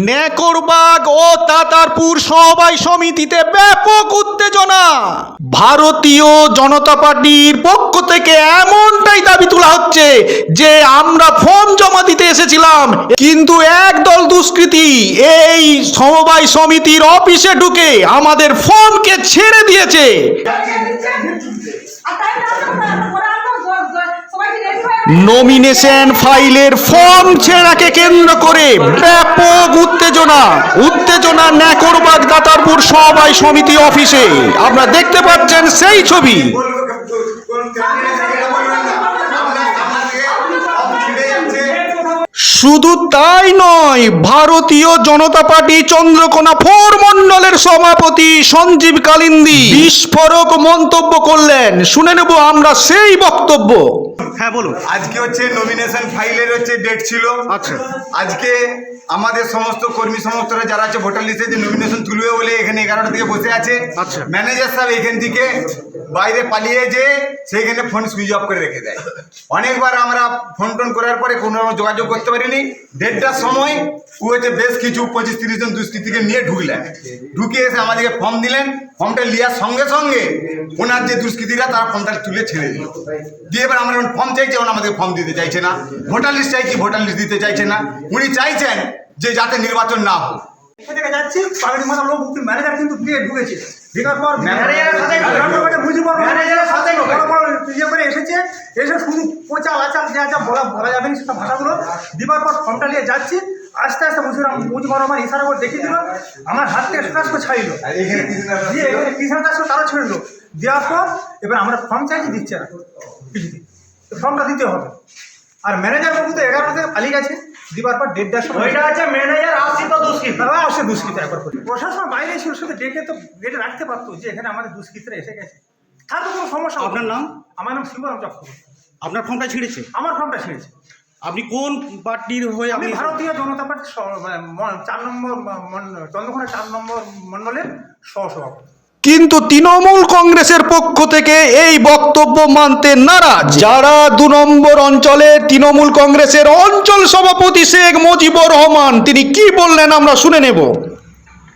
নেকরবাগ ও তাতারপুর সমবায় সমিতিতে ব্যাপক উত্তেজনা ভারতীয় জনতা পার্টির পক্ষ থেকে এমনটাই দাবি তোলা হচ্ছে যে আমরা ফর্ম জমা দিতে এসেছিলাম কিন্তু একদল দুষ্কৃতী এই সমবায় সমিতির অফিসে ঢুকে আমাদের ফর্মকে ছেড়ে দিয়েছে নমিনেশন ফাইলের ফর্ম ছেঁড়াকে কেন্দ্র করে ব্যাপক উত্তেজনা। উত্তেজনা ন্যাকরবাগ দাতারপুর সবাই সমিতি অফিসে আপনারা দেখতে পাচ্ছেন সেই ছবি। শুধু তাই নয়, ভারতীয় জনতা পার্টি চন্দ্রকোনা ফোর মণ্ডলের সভাপতি সঞ্জীব কালিন্দি বিস্ফোরক মন্তব্য করলেন। শুনে নেব আমরা সেই বক্তব্য। হ্যাঁ বলুন। আজকে হচ্ছে নমিনেশন ফাইলের হচ্ছে ডেট ছিল। আচ্ছা। আজকে আমাদের সমস্ত কর্মী সমস্তরা যারা আছে ভোটার লিস্টে যে নমিনেশন তুলবে বলে এখানে এগারোটা থেকে বসে আছে। আচ্ছা। ম্যানেজার সাহেব এখান থেকে বাইরে পালিয়ে যে সেইখানে ফোন সুইচ অফ করে রেখে দেয়। অনেকবার আমরা ফোন টোন করার পরে কোনো রকম যোগাযোগ করতে পারিনি। দেড়টার সময় ও হচ্ছে বেশ কিছু পঁচিশ তিরিশ জন দুষ্কৃতীকে নিয়ে ঢুকলেন। ঢুকে এসে আমাদেরকে ফর্ম দিলেন। ফর্মটা নেওয়ার সঙ্গে সঙ্গে ওনার যে দুষ্কৃতীরা তারা ফর্মটা তুলে ছেড়ে দিল। দিয়ে এবার আমরা ফর্ম চাইছে ওরা আমাদের ফর্ম দিতে চাইছে না। ভোটার লিস্ট চাইছি ভোটার লিস্ট দিতে চাইছে না। উনি চাইছেন যে যাতে নির্বাচন না হোক। এখান থেকে যাচ্ছি পাগড়ি মাথা লোক ম্যানেজার কিন্তু দিয়ে ঢুকেছে। ঢোকার পর ম্যানেজারের সাথে ম্যানেজার পারব বড় বড় ইয়ে করে এসেছে এসে শুধু যা বলা বলা যাবে না সেটা ভাষাগুলো। দিবার পর ফর্মটা নিয়ে যাচ্ছি। আস্তে আস্তে ইশারা করে দেখিয়ে দিল। আমার হাত থেকে ছাড়িল। এখানে কৃষ্ণা দিয়ে এখানে কৃষ্ণ দাস তারা ছেড়ে দেওয়ার পর এবার আমরা ফর্ম চাইছি দিচ্ছে না। ফর্মটা দিতে হবে। আর ম্যানেজার বাবু তো থেকে পালিয়ে গেছে দিবার পর দেড়টার সময় ওইটা হচ্ছে ম্যানেজার আসি তো দুষ্কৃত। তারা আসে দুষ্কৃত একবার করে। প্রশাসন বাইরে ছিল শুধু ডেকে তো গেটে রাখতে পারতো যে এখানে আমাদের দুষ্কৃতরা এসে গেছে। তার তো কোনো সমস্যা আপনার নাম? আমার নাম শিবরাম চক্রবর্তী। আপনার ফর্মটা ছিঁড়েছে? আমার ফর্মটা ছিঁড়েছে। আপনি কোন পার্টির হয়ে আপনি ভারতীয় জনতা পার্টির স- মানে চার নম্বর চন্দ্রকোনা চার নম্বর মণ্ডলের সহসভাপতি। কিন্তু তৃণমূল কংগ্রেসের পক্ষ থেকে এই বক্তব্য মানতে নারাজ। যারা দু নম্বর অঞ্চলে তৃণমূল কংগ্রেসের অঞ্চল সভাপতি শেখ মুজিবুর রহমান, তিনি কি বললেন আমরা শুনে নেব।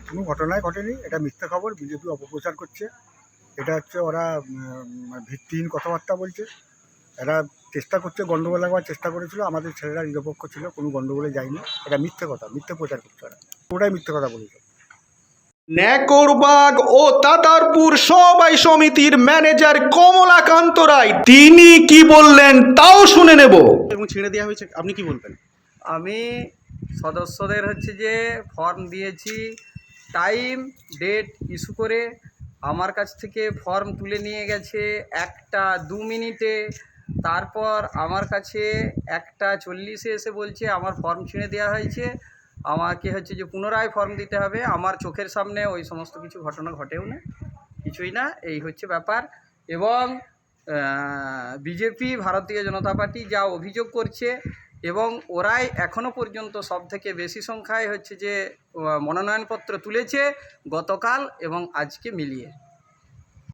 কোনো ঘটনাই ঘটেনি, এটা মিথ্যা খবর, বিজেপি অপপ্রচার করছে। এটা হচ্ছে ওরা ভিত্তিহীন কথাবার্তা বলছে। এরা চেষ্টা করছে, গণ্ডগোল লাগাবার চেষ্টা করেছিল, আমাদের ছেলেরা নিরপেক্ষ ছিল, কোনো গণ্ডগোলে যায়নি। এটা মিথ্যে কথা, মিথ্যে প্রচার করছে ওরা। ওটাই মিথ্যে কথা বলেছে। নেকরবাগ ও তাতারপুর সমবায় সমিতির ম্যানেজার কমলাকান্ত রায় তিনি কি বললেন তাও শুনে নেব। এবং ছেড়ে দেওয়া হয়েছে আপনি কি বলবেন? আমি সদস্যদের হচ্ছে যে ফর্ম দিয়েছি টাইম ডেট ইস্যু করে আমার কাছ থেকে ফর্ম তুলে নিয়ে গেছে একটা দু মিনিটে। তারপর আমার কাছে একটা চল্লিশে এসে বলছে আমার ফর্ম ছিঁড়ে দেওয়া হয়েছে। আমাকে হচ্ছে যে পুনরায় ফর্ম দিতে হবে। আমার চোখের সামনে ওই সমস্ত কিছু ঘটনা ঘটেও না, কিছুই না। এই হচ্ছে ব্যাপার। এবং বিজেপি, ভারতীয় জনতা পার্টি যা অভিযোগ করছে এবং ওরাই এখনও পর্যন্ত সব থেকে বেশি সংখ্যায় হচ্ছে যে মনোনয়নপত্র তুলেছে গতকাল এবং আজকে মিলিয়ে।